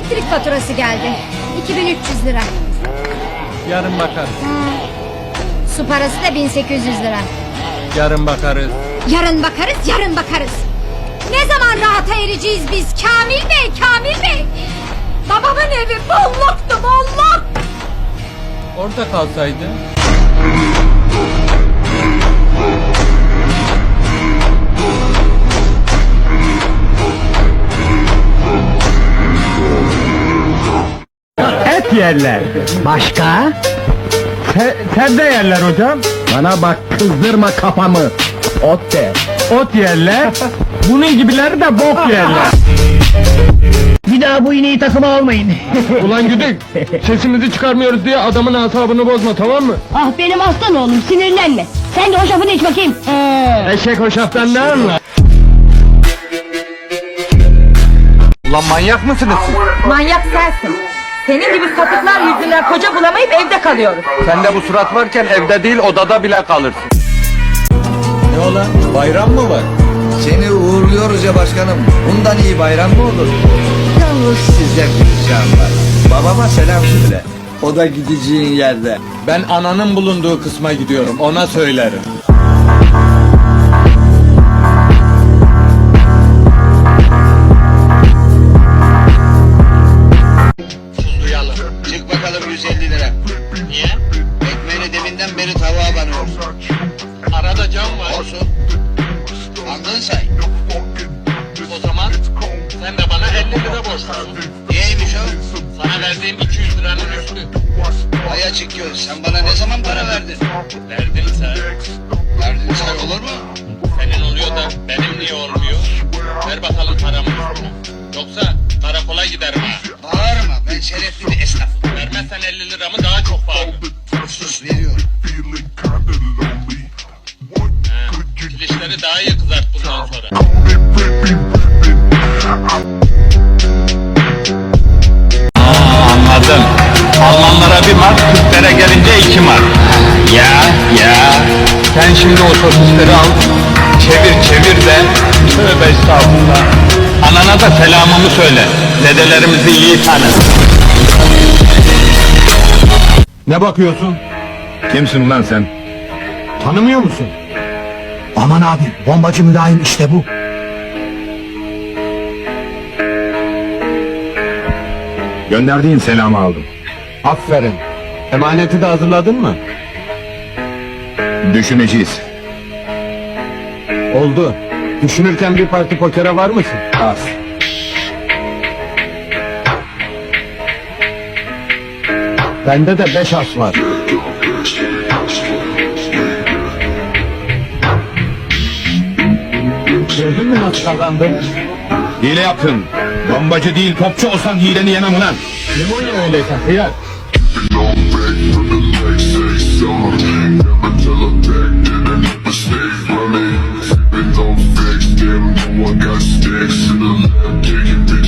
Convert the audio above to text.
Elektrik faturası geldi. 2300 lira. Yarın bakarız. Su parası da 1800 lira. Yarın bakarız. Yarın bakarız, yarın bakarız. Ne zaman rahata ereceğiz biz? Kamil Bey, Kamil Bey. Babamın evi bolluktu, bolluk. Orada kalsaydı. Yerler. Başka? Te, ter de yerler hocam. Bana bak kızdırma kafamı. Ot de. Ot yerler. Bunun gibileri de bok yerler. Bir daha bu iğneyi takıma almayın. Ulan güdük. Sesimizi çıkarmıyoruz diye adamın asabını bozma tamam mı? Ah benim aslan oğlum sinirlenme. Sen de o şafını iç bakayım. Ee, Eşek hoşaftan ne anlar? Ulan manyak mısınız siz? Manyak sensin. Senin gibi sapıklar yüzünden koca bulamayıp evde kalıyoruz. Sende bu surat varken evde değil odada bile kalırsın. Ne ola? Bayram mı var? Seni uğurluyoruz ya başkanım. Bundan iyi bayram mı olur? Yalnız size bir ricam var. Babama selam söyle. O da gideceğin yerde. Ben ananın bulunduğu kısma gidiyorum. Ona söylerim. 150 lira. Niye? Ekmeğini deminden beri tavuğa banıyorsun. Arada cam var. Olsun. Andın say. O zaman sen de bana 50 lira borçlusun. Niyeymiş o? Sana verdiğim 200 liranın üstü. Ay açık göz. Sen bana ne zaman para verdin? Verdim sen. Verdin sen olur mu? Senin oluyor da benim niye olmuyor? Ver bakalım paramı. Yoksa karakola giderim ha. Bağırma ben şerefli bir esnafım. Vermezsen 50 liramı daha çok. Sus veriyorum. Ha, daha iyi kızart bundan sonra. Anladım. Almanlara bir mark, Türklere gelince iki mark. Ya, ya. Sen şimdi o sosisleri al, çevir çevir de, tövbe estağfurullah. Anana da selamımı söyle, dedelerimizi iyi tanı. Ne bakıyorsun? Kimsin lan sen? Tanımıyor musun? Aman abi bombacı mülayim işte bu. Gönderdiğin selamı aldım. Aferin. Emaneti de hazırladın mı? Düşüneceğiz. Oldu. Düşünürken bir parti pokere var mısın? Az. Bende de beş harf var. Gördün mü nasıl kazandım? Hile yaptın. Bombacı değil topçu olsan hileni yemem ulan. Limonya öyleyse hıyar. Been on fixed, no one got sticks in the lab, taking